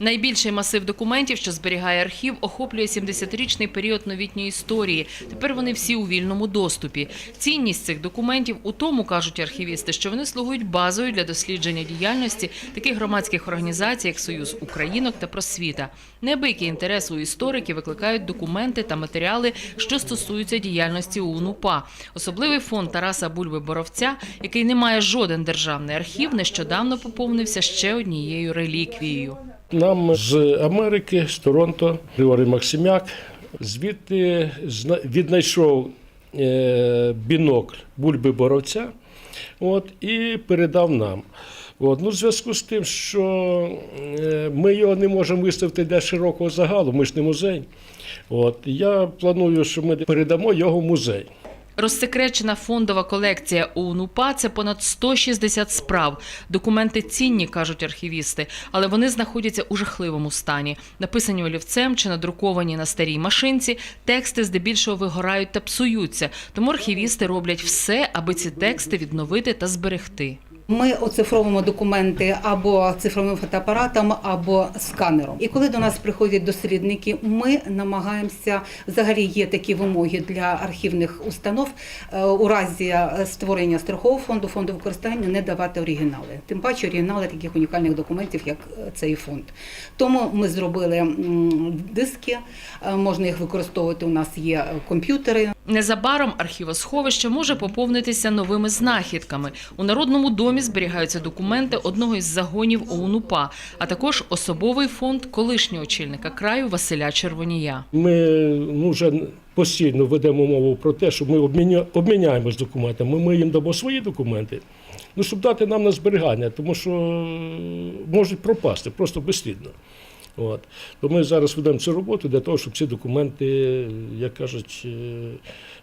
Найбільший масив документів, що зберігає архів, охоплює 70-річний період новітньої історії. Тепер вони всі у вільному доступі. Цінність цих документів у тому, кажуть архівісти, що вони слугують базою для дослідження діяльності таких громадських організацій, як Союз Українок та Просвіта. Неабиякий інтерес у істориків викликають документи та матеріали, що стосуються діяльності УНУПА. Особливий фонд Тараса Бульби Боровця, який не має жоден державний архів, нещодавно поповнився ще однією реліквією. Нам з Америки, з Торонто, Григорій Максимяк, звідти віднайшов е, бінокль бульби боровця от, і передав нам. От. Ну, в зв'язку з тим, що е, ми його не можемо виставити для широкого загалу, ми ж не музей. От. Я планую, що ми передамо його в музей. Розсекречена фондова колекція УНУПА – це понад 160 справ. Документи цінні, кажуть архівісти, але вони знаходяться у жахливому стані. Написані олівцем чи надруковані на старій машинці, тексти здебільшого вигорають та псуються. Тому архівісти роблять все, аби ці тексти відновити та зберегти. Ми оцифровуємо документи або цифровим фотоапаратом, або сканером. І коли до нас приходять дослідники, ми намагаємося взагалі є такі вимоги для архівних установ е, у разі створення страхового фонду, фонду використання не давати оригінали. Тим паче оригінали таких унікальних документів, як цей фонд. Тому ми зробили диски, е, можна їх використовувати. У нас є комп'ютери. Незабаром архівосховище може поповнитися новими знахідками. У Народному домі зберігаються документи одного із загонів ОУНУПА, а також особовий фонд колишнього очільника краю Василя Червонія. Ми ну, вже постійно ведемо мову про те, що ми обміня- обміняємось документами. Ми їм дамо свої документи, ну, щоб дати нам на зберігання, тому що е, можуть пропасти просто безслідно. От. То ми зараз ведемо цю роботу для того, щоб ці документи, як кажуть, е,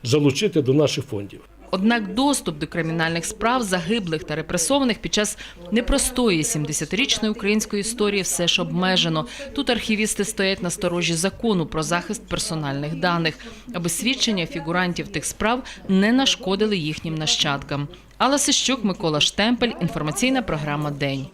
залучити до наших фондів. Однак доступ до кримінальних справ загиблих та репресованих під час непростої 70-річної української історії все ж обмежено. Тут архівісти стоять на сторожі закону про захист персональних даних, аби свідчення фігурантів тих справ не нашкодили їхнім нащадкам. Алла Сищук, Микола Штемпель. Інформаційна програма День.